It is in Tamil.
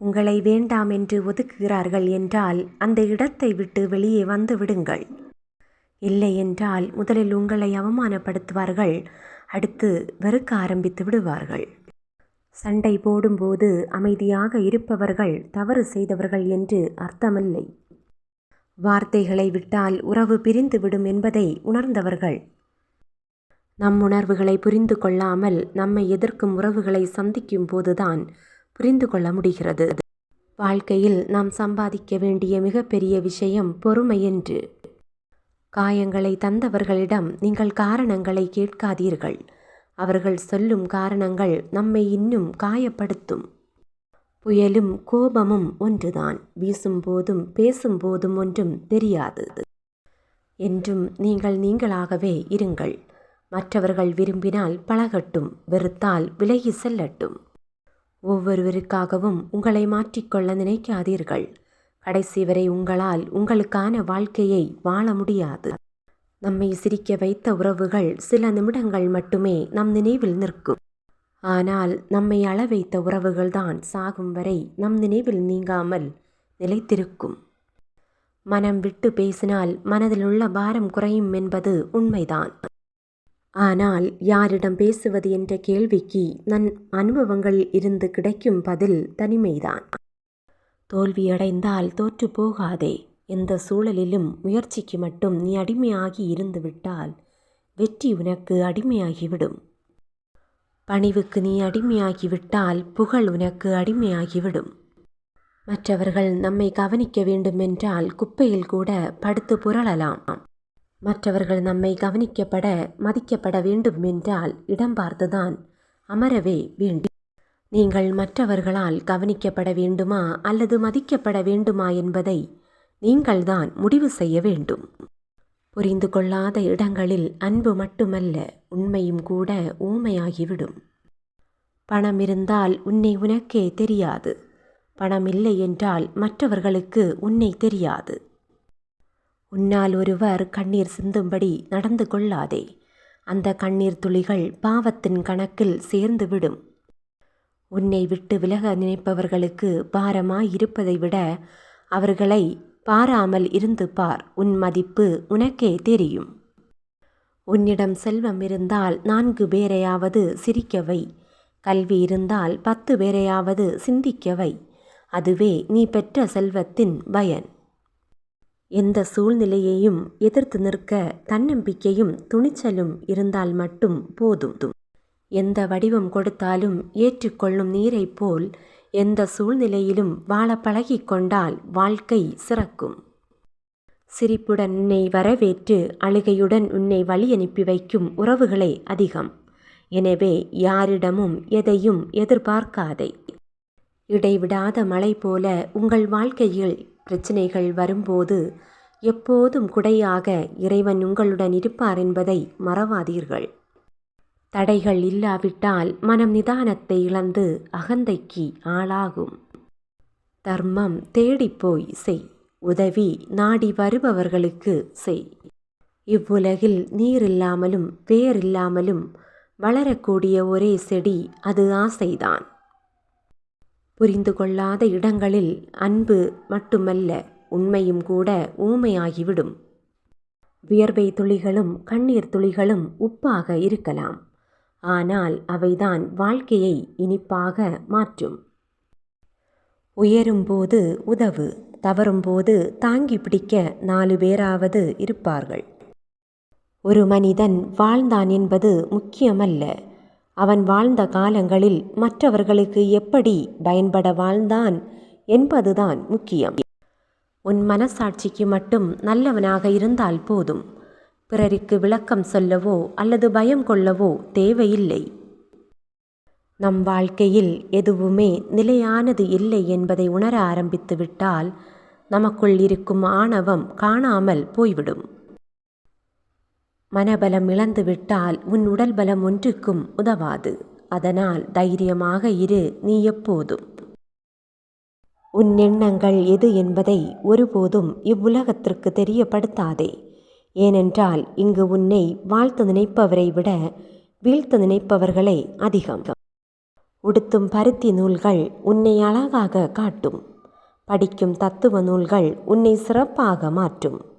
உங்களை வேண்டாம் என்று ஒதுக்குகிறார்கள் என்றால் அந்த இடத்தை விட்டு வெளியே வந்து விடுங்கள். இல்லை என்றால் முதலில் உங்களை அவமானப்படுத்துவார்கள் அடுத்து வெறுக்க ஆரம்பித்து விடுவார்கள். சண்டை போடும்போது அமைதியாக இருப்பவர்கள் தவறு செய்தவர்கள் என்று அர்த்தமில்லை. வார்த்தைகளை விட்டால் உறவு பிரிந்துவிடும் என்பதை உணர்ந்தவர்கள். நம் உணர்வுகளை புரிந்து கொள்ளாமல் நம்மை எதிர்க்கும் உறவுகளை சந்திக்கும் போதுதான் புரிந்து கொள்ள முடிகிறது. வாழ்க்கையில் நாம் சம்பாதிக்க வேண்டிய மிகப்பெரிய விஷயம் பொறுமை என்று. காயங்களை தந்தவர்களிடம் நீங்கள் காரணங்களை கேட்காதீர்கள். அவர்கள் சொல்லும் காரணங்கள் நம்மை இன்னும் காயப்படுத்தும். புயலும் கோபமும் ஒன்றுதான். வீசும்போதும் பேசும்போதும் ஒன்றும் தெரியாது. என்றும் நீங்கள் நீங்களாகவே இருங்கள். மற்றவர்கள் விரும்பினால் பழகட்டும் வெறுத்தால் விலகி செல்லட்டும். ஒவ்வொருவருக்காகவும் உங்களை மாற்றிக்கொள்ள நினைக்காதீர்கள். கடைசி வரை உங்களால் உங்களுக்கான வாழ்க்கையை வாழ முடியாது. நம்மை சிரிக்க வைத்த உறவுகள் சில நிமிடங்கள் மட்டுமே நம் நினைவில் நிற்கும். ஆனால் நம்மை அள வைத்த உறவுகள்தான் சாகும் வரை நம் நினைவில் நீங்காமல் நிலைத்திருக்கும். மனம் விட்டு பேசினால் மனதில் உள்ள பாரம் குறையும் என்பது உண்மைதான். ஆனால் யாரிடம் பேசுவது என்ற கேள்விக்கு நன் அனுபவங்கள் இருந்து கிடைக்கும் பதில் தனிமைதான். தோல்வியடைந்தால் தோற்று போகாதே. எந்த சூழலிலும் முயற்சிக்கு மட்டும் நீ அடிமையாகி இருந்துவிட்டால் வெற்றி உனக்கு அடிமையாகிவிடும். பணிவுக்கு நீ அடிமையாகிவிட்டால் புகழ் உனக்கு அடிமையாகிவிடும். மற்றவர்கள் நம்மை கவனிக்க வேண்டுமென்றால் குப்பையில் கூட படுத்து புரளலாம். மற்றவர்கள் நம்மை கவனிக்கப்பட மதிக்கப்பட வேண்டும் என்றால் இடம் பார்த்துதான் அமரவே வேண்டும். நீங்கள் மற்றவர்களால் கவனிக்கப்பட வேண்டுமா அல்லது மதிக்கப்பட வேண்டுமா என்பதை நீங்கள்தான் முடிவு செய்ய வேண்டும். புரிந்து கொள்ளாத இடங்களில் அன்பு மட்டுமல்ல உண்மையும் கூட ஊமையாகிவிடும். பணம் இருந்தால் உன்னை உனக்கே தெரியாது. பணம் இல்லை என்றால் மற்றவர்களுக்கு உன்னை தெரியாது. உன்னால் ஒருவர் கண்ணீர் சிந்தும்படி நடந்து கொள்ளாதே. அந்த கண்ணீர் துளிகள் பாவத்தின் கணக்கில் சேர்ந்துவிடும் உன்னை விட்டு விலக நினைப்பவர்களுக்கு பாரமாய் இருப்பதை விட அவர்களை பாராமல் இருந்து பார். உன் மதிப்பு உனக்கே தெரியும். உன்னிடம் செல்வம் இருந்தால் நான்கு பேரையாவது சிரிக்கவை. கல்வி இருந்தால் பத்து பேரையாவது சிந்திக்கவை. அதுவே நீ பெற்ற செல்வத்தின் பயன். எந்த சூழ்நிலையையும் எதிர்த்து நிற்க தன்னம்பிக்கையும் துணிச்சலும் இருந்தால் மட்டும் போதும். எந்த வடிவம் கொடுத்தாலும் ஏற்றுக்கொள்ளும் நீரைப் போல் எந்த சூழ்நிலையிலும் வாழ பழகிக்கொண்டால் வாழ்க்கை சிறக்கும். சிரிப்புடன் உன்னை வரவேற்று அழுகையுடன் உன்னை வழி அனுப்பி வைக்கும் உறவுகளே அதிகம். எனவே யாரிடமும் எதையும் எதிர்பார்க்காதே. இடைவிடாத மழை போல உங்கள் வாழ்க்கையில் பிரச்சனைகள் வரும்போது எப்போதும் குடையாக இறைவன் உங்களுடன் இருப்பார் என்பதை மறவாதீர்கள். தடைகள் இல்லாவிட்டால் மனம் நிதானத்தை இழந்து அகந்தைக்கு ஆளாகும். தர்மம் தேடிப்போய் செய். உதவி நாடி வருபவர்களுக்கு செய். இவ்வுலகில் நீரில்லாமலும் வேரில்லாமலும் வளரக்கூடிய ஒரே செடி அது ஆசைதான். புரிந்து கொள்ளாத இடங்களில் அன்பு மட்டுமல்ல உண்மையும் கூட ஊமையாகிவிடும். வியர்வை துளிகளும் கண்ணீர் துளிகளும் உப்பாக இருக்கலாம். ஆனால் அவைதான் வாழ்க்கையை இனிப்பாக மாற்றும். உயரும்போது உதவு தவறும்போது தாங்கி பிடிக்க நாலு பேராவது இருப்பார்கள். ஒரு மனிதன் வாழ்ந்தான் என்பது முக்கியமல்ல. அவன் வாழ்ந்த காலங்களில் மற்றவர்களுக்கு எப்படி பயன்பட வாழ்ந்தான் என்பதுதான் முக்கியம். உன் மனசாட்சிக்கு மட்டும் நல்லவனாக இருந்தால் போதும். பிறருக்கு விளக்கம் சொல்லவோ அல்லது பயம் கொள்ளவோ தேவையில்லை. நம் வாழ்க்கையில் எதுவுமே நிலையானது இல்லை என்பதை உணர ஆரம்பித்து விட்டால் நமக்குள் இருக்கும் ஆணவம் காணாமல் போய்விடும். மனபலம் இழந்துவிட்டால் உன் உடல் பலம் ஒன்றுக்கும் உதவாது. அதனால் தைரியமாக இரு நீ எப்போதும். உன் எண்ணங்கள் எது என்பதை ஒருபோதும் இவ்வுலகத்திற்கு தெரியப்படுத்தாதே. ஏனென்றால் இங்கு உன்னை வாழ்த்து நினைப்பவரை விட வீழ்த்து நினைப்பவர்களே அதிகம். உடுத்தும் பருத்தி நூல்கள் உன்னை அழகாக காட்டும். படிக்கும் தத்துவ நூல்கள் உன்னை சிறப்பாக மாற்றும்.